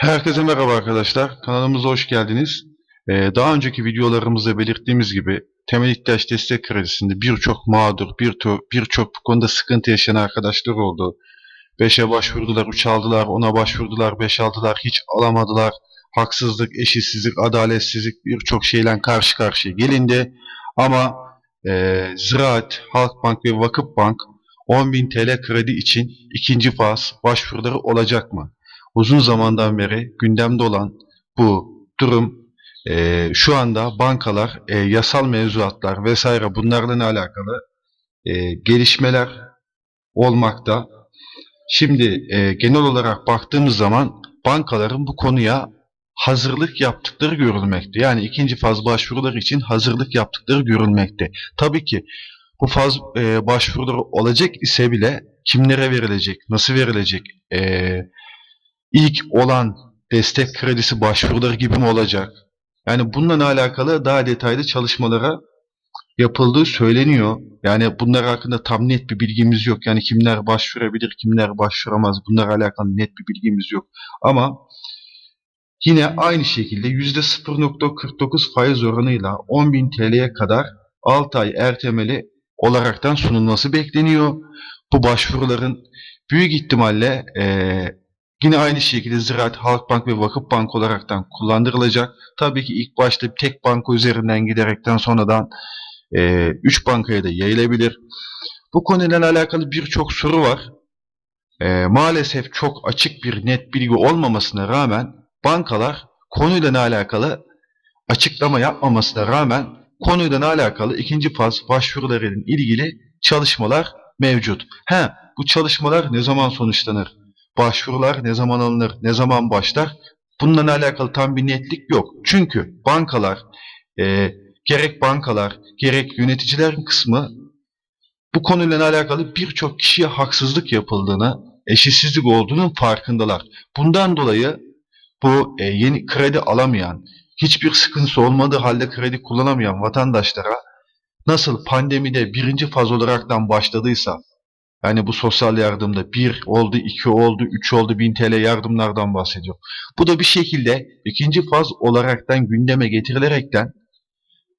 Herkese merhaba arkadaşlar. Kanalımıza hoş geldiniz. Ee, daha önceki videolarımızda belirttiğimiz gibi temel ihtiyaç destek kredisinde birçok mağdur, birçok birçok bu konuda sıkıntı yaşayan arkadaşlar oldu. 5'e başvurdular, 3 aldılar, 10'a başvurdular, 5 aldılar, hiç alamadılar. Haksızlık, eşitsizlik, adaletsizlik birçok şeyle karşı karşıya gelindi. Ama e, Ziraat, Halkbank ve Vakıfbank 10.000 TL kredi için ikinci faz başvuruları olacak mı? Uzun zamandan beri gündemde olan bu durum e, şu anda bankalar, e, yasal mevzuatlar vesaire bunlarla alakalı e, gelişmeler olmakta. Şimdi e, genel olarak baktığımız zaman bankaların bu konuya hazırlık yaptıkları görülmekte. Yani ikinci faz başvuruları için hazırlık yaptıkları görülmekte. Tabii ki bu faz e, başvuruları olacak ise bile kimlere verilecek, nasıl verilecek, e, ilk olan destek kredisi başvuruları gibi mi olacak? Yani bununla alakalı daha detaylı çalışmalara yapıldığı söyleniyor. Yani bunlar hakkında tam net bir bilgimiz yok. Yani kimler başvurabilir, kimler başvuramaz bunlarla alakalı net bir bilgimiz yok. Ama yine aynı şekilde %0.49 faiz oranıyla 10.000 TL'ye kadar 6 ay ertemeli olaraktan sunulması bekleniyor. Bu başvuruların büyük ihtimalle eee Yine aynı şekilde Ziraat, Halkbank ve Vakıfbank olaraktan kullandırılacak. Tabii ki ilk başta tek banka üzerinden giderekten sonradan 3 e, bankaya da yayılabilir. Bu konuyla alakalı birçok soru var. E, maalesef çok açık bir net bilgi olmamasına rağmen bankalar konuyla alakalı açıklama yapmamasına rağmen konuyla alakalı ikinci faz başvurularının ilgili çalışmalar mevcut. He, bu çalışmalar ne zaman sonuçlanır? Başvurular ne zaman alınır, ne zaman başlar? Bununla alakalı tam bir netlik yok. Çünkü bankalar, e, gerek bankalar, gerek yöneticilerin kısmı bu konuyla alakalı birçok kişiye haksızlık yapıldığını, eşitsizlik olduğunun farkındalar. Bundan dolayı bu e, yeni kredi alamayan, hiçbir sıkıntısı olmadığı halde kredi kullanamayan vatandaşlara nasıl pandemide birinci faz olaraktan başladıysa yani bu sosyal yardımda bir oldu, iki oldu, üç oldu, bin TL yardımlardan bahsediyor. Bu da bir şekilde ikinci faz olaraktan gündeme getirilerekten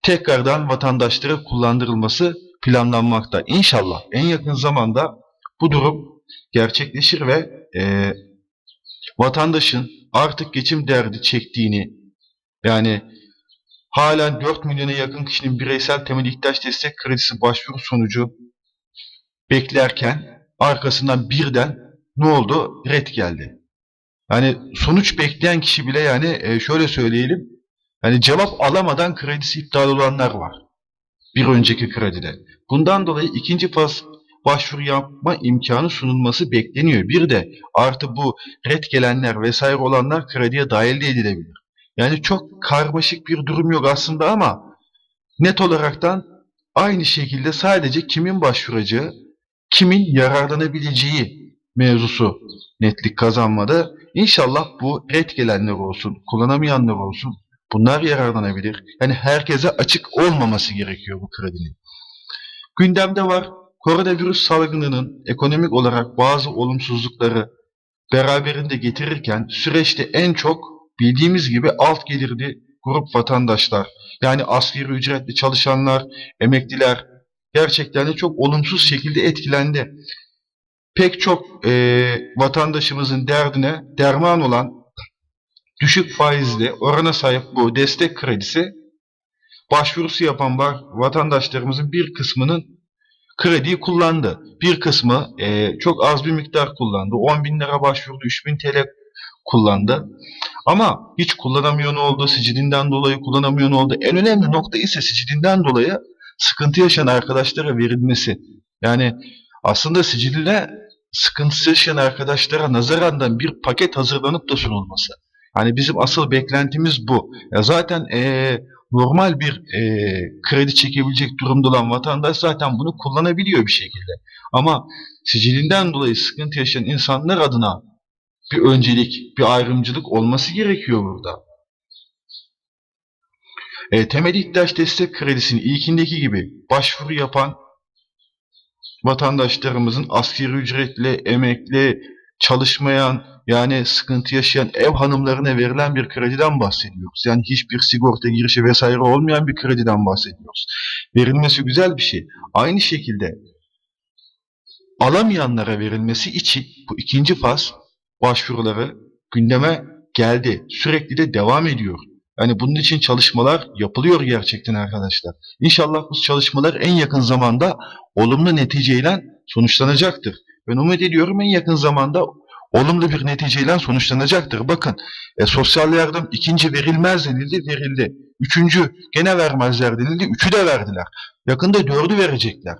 tekrardan vatandaşlara kullandırılması planlanmakta. İnşallah en yakın zamanda bu durum gerçekleşir ve e, vatandaşın artık geçim derdi çektiğini yani halen 4 milyona yakın kişinin bireysel temel ihtiyaç destek kredisi başvuru sonucu beklerken arkasından birden ne oldu? Red geldi. Yani sonuç bekleyen kişi bile yani e, şöyle söyleyelim. hani cevap alamadan kredisi iptal olanlar var. Bir önceki kredide. Bundan dolayı ikinci faz başvuru yapma imkanı sunulması bekleniyor. Bir de artı bu red gelenler vesaire olanlar krediye dahil de edilebilir. Yani çok karmaşık bir durum yok aslında ama net olaraktan aynı şekilde sadece kimin başvuracağı kimin yararlanabileceği mevzusu netlik kazanmadı. İnşallah bu red olsun, kullanamayanlar olsun. Bunlar yararlanabilir. Yani herkese açık olmaması gerekiyor bu kredinin. Gündemde var. Koronavirüs salgınının ekonomik olarak bazı olumsuzlukları beraberinde getirirken süreçte en çok bildiğimiz gibi alt gelirli grup vatandaşlar yani asgari ücretli çalışanlar, emekliler, gerçekten de çok olumsuz şekilde etkilendi. Pek çok e, vatandaşımızın derdine derman olan düşük faizli orana sahip bu destek kredisi başvurusu yapan vatandaşlarımızın bir kısmının krediyi kullandı. Bir kısmı e, çok az bir miktar kullandı. 10 bin lira başvurdu, 3 bin TL kullandı. Ama hiç kullanamıyor ne oldu, sicilinden dolayı kullanamıyor ne oldu. En önemli nokta ise sicilinden dolayı sıkıntı yaşayan arkadaşlara verilmesi. Yani aslında sicille sıkıntısı yaşayan arkadaşlara nazarandan bir paket hazırlanıp da sunulması. Yani bizim asıl beklentimiz bu. Ya zaten ee, normal bir e, kredi çekebilecek durumda olan vatandaş zaten bunu kullanabiliyor bir şekilde. Ama sicilinden dolayı sıkıntı yaşayan insanlar adına bir öncelik, bir ayrımcılık olması gerekiyor burada. E, temel ihtiyaç destek kredisinin ilkindeki gibi başvuru yapan vatandaşlarımızın asgari ücretli, emekli, çalışmayan yani sıkıntı yaşayan ev hanımlarına verilen bir krediden bahsediyoruz. Yani hiçbir sigorta girişi vesaire olmayan bir krediden bahsediyoruz. Verilmesi güzel bir şey. Aynı şekilde alamayanlara verilmesi için bu ikinci faz başvuruları gündeme geldi. Sürekli de devam ediyor. Yani bunun için çalışmalar yapılıyor gerçekten arkadaşlar. İnşallah bu çalışmalar en yakın zamanda olumlu neticeyle sonuçlanacaktır. Ben umut ediyorum en yakın zamanda olumlu bir neticeyle sonuçlanacaktır. Bakın e, sosyal yardım ikinci verilmez denildi, verildi. Üçüncü gene vermezler denildi, üçü de verdiler. Yakında dördü verecekler.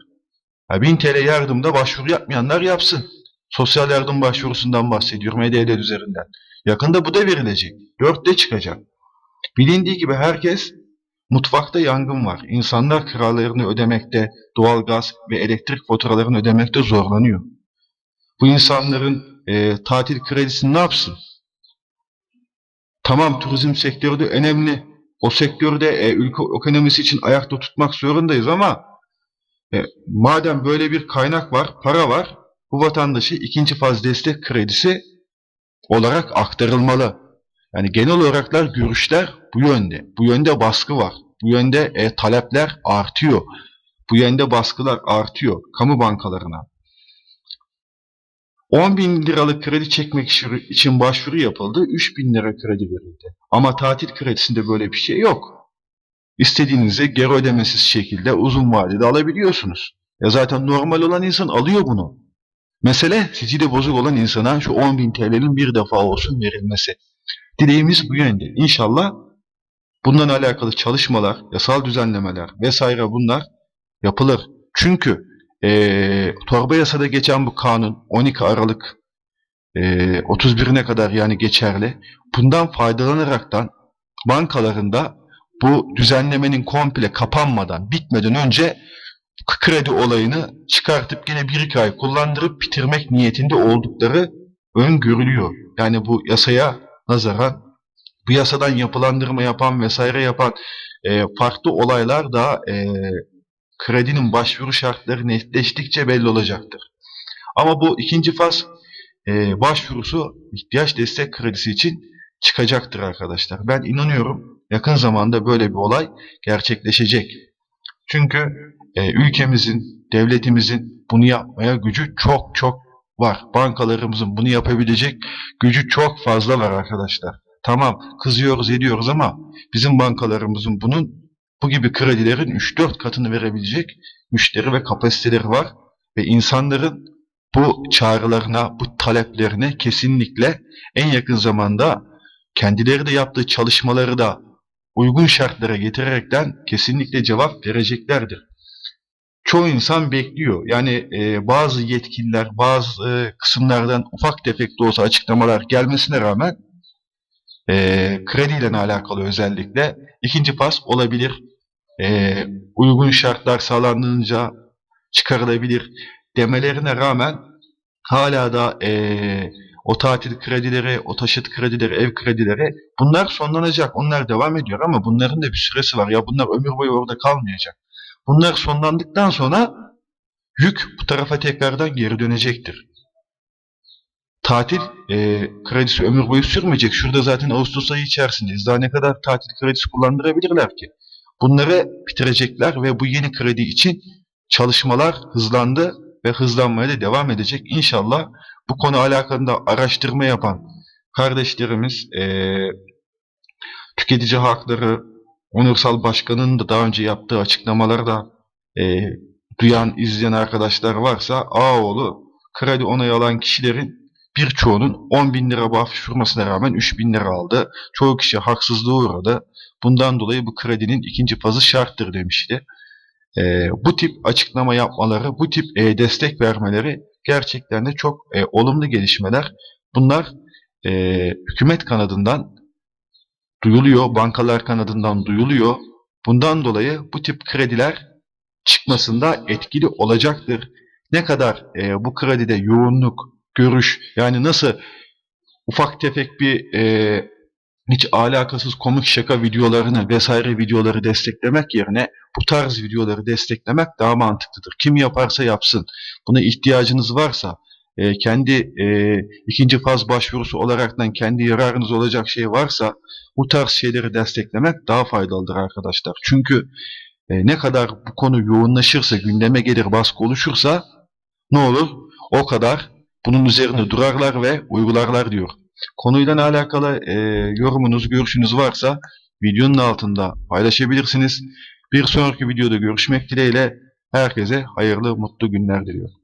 Ya 1000 TL yardımda başvuru yapmayanlar yapsın. Sosyal yardım başvurusundan bahsediyorum E-Devlet üzerinden. Yakında bu da verilecek. Dört de çıkacak. Bilindiği gibi herkes mutfakta yangın var. İnsanlar kiralarını ödemekte, doğalgaz ve elektrik faturalarını ödemekte zorlanıyor. Bu insanların e, tatil kredisini ne yapsın? Tamam turizm sektörü de önemli. O sektörde e, ülke ekonomisi için ayakta tutmak zorundayız ama e, madem böyle bir kaynak var, para var, bu vatandaşı ikinci faz destek kredisi olarak aktarılmalı. Yani genel olaraklar görüşler bu yönde. Bu yönde baskı var. Bu yönde e, talepler artıyor. Bu yönde baskılar artıyor kamu bankalarına. 10 bin liralık kredi çekmek için başvuru yapıldı. 3 bin lira kredi verildi. Ama tatil kredisinde böyle bir şey yok. İstediğinizi geri ödemesiz şekilde uzun vadede alabiliyorsunuz. Ya zaten normal olan insan alıyor bunu. Mesele sicili bozuk olan insana şu 10 bin TL'nin bir defa olsun verilmesi. Dileğimiz bu yönde. İnşallah bundan alakalı çalışmalar, yasal düzenlemeler vesaire bunlar yapılır. Çünkü e, torba yasada geçen bu kanun 12 Aralık e, 31'ine kadar yani geçerli. Bundan faydalanaraktan bankalarında bu düzenlemenin komple kapanmadan, bitmeden önce kredi olayını çıkartıp yine bir iki ay kullandırıp bitirmek niyetinde oldukları öngörülüyor. Yani bu yasaya nazaran bu yasadan yapılandırma yapan vesaire yapan e, farklı olaylar da e, kredinin başvuru şartları netleştikçe belli olacaktır. Ama bu ikinci faz e, başvurusu ihtiyaç destek kredisi için çıkacaktır arkadaşlar. Ben inanıyorum yakın zamanda böyle bir olay gerçekleşecek. Çünkü e, ülkemizin, devletimizin bunu yapmaya gücü çok çok var. Bankalarımızın bunu yapabilecek gücü çok fazla var arkadaşlar. Tamam kızıyoruz ediyoruz ama bizim bankalarımızın bunun bu gibi kredilerin 3-4 katını verebilecek müşteri ve kapasiteleri var. Ve insanların bu çağrılarına, bu taleplerine kesinlikle en yakın zamanda kendileri de yaptığı çalışmaları da uygun şartlara getirerekten kesinlikle cevap vereceklerdir. Çoğu insan bekliyor. Yani e, bazı yetkililer, bazı e, kısımlardan ufak tefek de olsa açıklamalar gelmesine rağmen e, krediyle alakalı özellikle ikinci pas olabilir. E, uygun şartlar sağlandığınca çıkarılabilir demelerine rağmen hala da e, o tatil kredileri, o taşıt kredileri, ev kredileri bunlar sonlanacak. Onlar devam ediyor ama bunların da bir süresi var. Ya bunlar ömür boyu orada kalmayacak. Bunlar sonlandıktan sonra yük bu tarafa tekrardan geri dönecektir. Tatil e, kredisi ömür boyu sürmeyecek. Şurada zaten Ağustos ayı içerisindeyiz. Daha ne kadar tatil kredisi kullandırabilirler ki? Bunları bitirecekler ve bu yeni kredi için çalışmalar hızlandı ve hızlanmaya da devam edecek. İnşallah bu konu alakalı araştırma yapan kardeşlerimiz e, tüketici hakları Onursal Başkanı'nın da daha önce yaptığı açıklamaları da e, duyan, izleyen arkadaşlar varsa Ağoğlu kredi onayı alan kişilerin birçoğunun 10 bin lira başvurmasına rağmen 3 bin lira aldı. Çoğu kişi haksızlığa uğradı. Bundan dolayı bu kredinin ikinci fazı şarttır demişti. E, bu tip açıklama yapmaları, bu tip e, destek vermeleri gerçekten de çok e, olumlu gelişmeler. Bunlar e, hükümet kanadından duyuluyor, bankalar kanadından duyuluyor. Bundan dolayı bu tip krediler çıkmasında etkili olacaktır. Ne kadar e, bu kredide yoğunluk, görüş yani nasıl ufak tefek bir e, hiç alakasız komik şaka videolarını vesaire videoları desteklemek yerine bu tarz videoları desteklemek daha mantıklıdır. Kim yaparsa yapsın. Buna ihtiyacınız varsa e, kendi e, ikinci faz başvurusu olaraktan kendi yararınız olacak şey varsa bu tarz şeyleri desteklemek daha faydalıdır arkadaşlar. Çünkü e, ne kadar bu konu yoğunlaşırsa, gündeme gelir, baskı oluşursa ne olur? O kadar bunun üzerine durarlar ve uygularlar diyor. Konuyla alakalı e, yorumunuz, görüşünüz varsa videonun altında paylaşabilirsiniz. Bir sonraki videoda görüşmek dileğiyle herkese hayırlı, mutlu günler diliyorum.